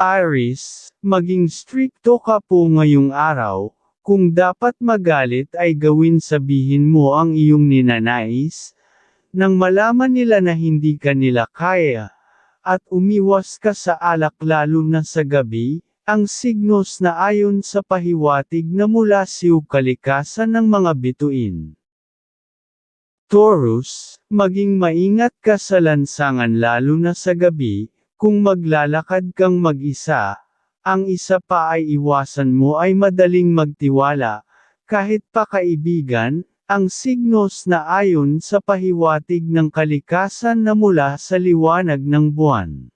Aris, maging strikto ka po ngayong araw, kung dapat magalit ay gawin sabihin mo ang iyong ninanais, nang malaman nila na hindi ka nila kaya, at umiwas ka sa alak lalo na sa gabi, ang signos na ayon sa pahiwatig na mula siw kalikasan ng mga bituin. Taurus, maging maingat ka sa lansangan lalo na sa gabi, kung maglalakad kang mag-isa, ang isa pa ay iwasan mo ay madaling magtiwala, kahit pa kaibigan, ang signos na ayon sa pahiwatig ng kalikasan na mula sa liwanag ng buwan.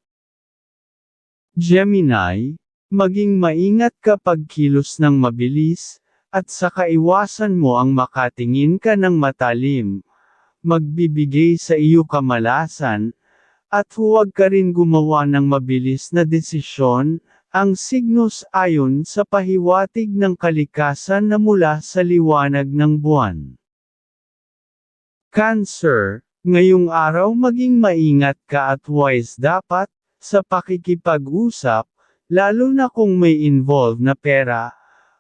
Gemini, maging maingat kapag kilos ng mabilis, at saka iwasan mo ang makatingin ka ng matalim, magbibigay sa iyo kamalasan, at huwag ka rin gumawa ng mabilis na desisyon, ang signos ayon sa pahiwatig ng kalikasan na mula sa liwanag ng buwan. Cancer, ngayong araw maging maingat ka at wise dapat, sa pakikipag-usap, lalo na kung may involve na pera,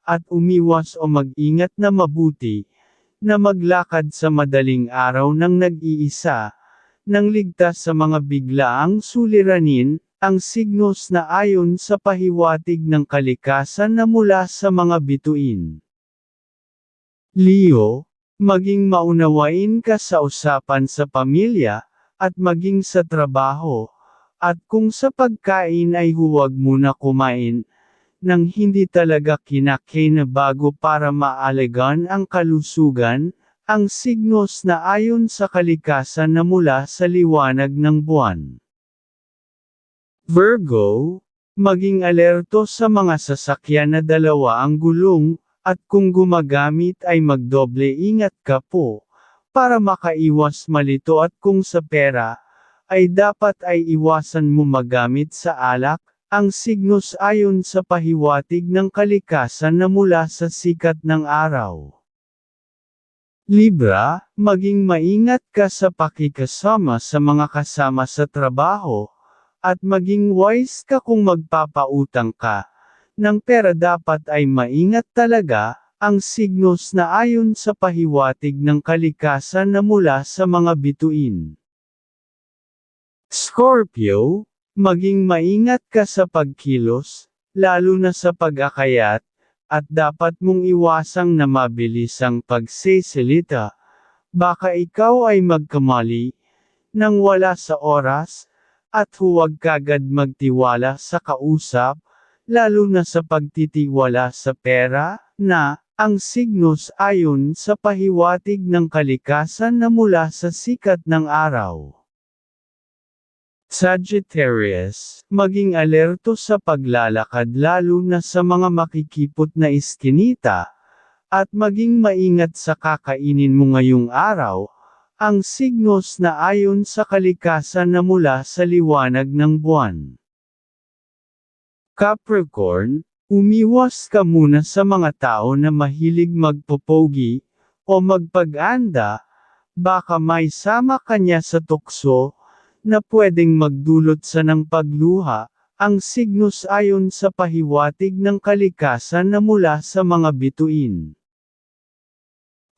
at umiwas o mag-ingat na mabuti, na maglakad sa madaling araw ng nag-iisa, nang ligtas sa mga biglaang suliranin, ang signos na ayon sa pahiwatig ng kalikasan na mula sa mga bituin. Leo, maging maunawain ka sa usapan sa pamilya, at maging sa trabaho, at kung sa pagkain ay huwag muna kumain, nang hindi talaga kinakinabago para maalagan ang kalusugan, ang signos na ayon sa kalikasan na mula sa liwanag ng buwan. Virgo, maging alerto sa mga sasakyan na dalawa ang gulong, at kung gumagamit ay magdoble ingat ka po, para makaiwas malito at kung sa pera, ay dapat ay iwasan mo magamit sa alak, ang signos ayon sa pahiwatig ng kalikasan na mula sa sikat ng araw. Libra, maging maingat ka sa pakikasama sa mga kasama sa trabaho, at maging wise ka kung magpapautang ka. Ng pera dapat ay maingat talaga, ang signos na ayon sa pahiwatig ng kalikasan na mula sa mga bituin. Scorpio, maging maingat ka sa pagkilos, lalo na sa pag-akayat, at dapat mong iwasang na mabilis ang pagseselita, baka ikaw ay magkamali, nang wala sa oras, at huwag kagad magtiwala sa kausap, lalo na sa pagtitiwala sa pera, na, ang signos ayon sa pahiwatig ng kalikasan na mula sa sikat ng araw. Sagittarius, maging alerto sa paglalakad lalo na sa mga makikipot na iskinita, at maging maingat sa kakainin mo ngayong araw, ang signos na ayon sa kalikasan na mula sa liwanag ng buwan. Capricorn, umiwas ka muna sa mga tao na mahilig magpopogi, o magpag-anda, baka may sama kanya sa tukso, na pwedeng magdulot sa ng pagluha, ang signos ayon sa pahiwatig ng kalikasan na mula sa mga bituin.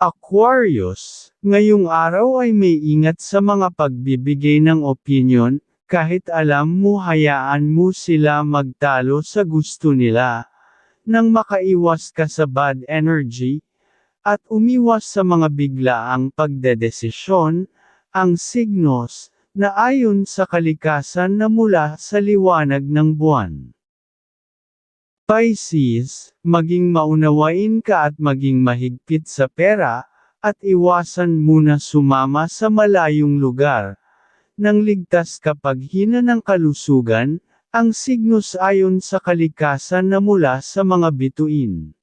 Aquarius, ngayong araw ay may ingat sa mga pagbibigay ng opinion, kahit alam mo hayaan mo sila magtalo sa gusto nila, nang makaiwas ka sa bad energy, at umiwas sa mga biglaang pagdedesisyon, ang signos, na ayon sa kalikasan na mula sa liwanag ng buwan. Pisces, maging maunawain ka at maging mahigpit sa pera, at iwasan muna sumama sa malayong lugar. Nang ligtas kapag hina ng kalusugan, ang signos ayon sa kalikasan na mula sa mga bituin.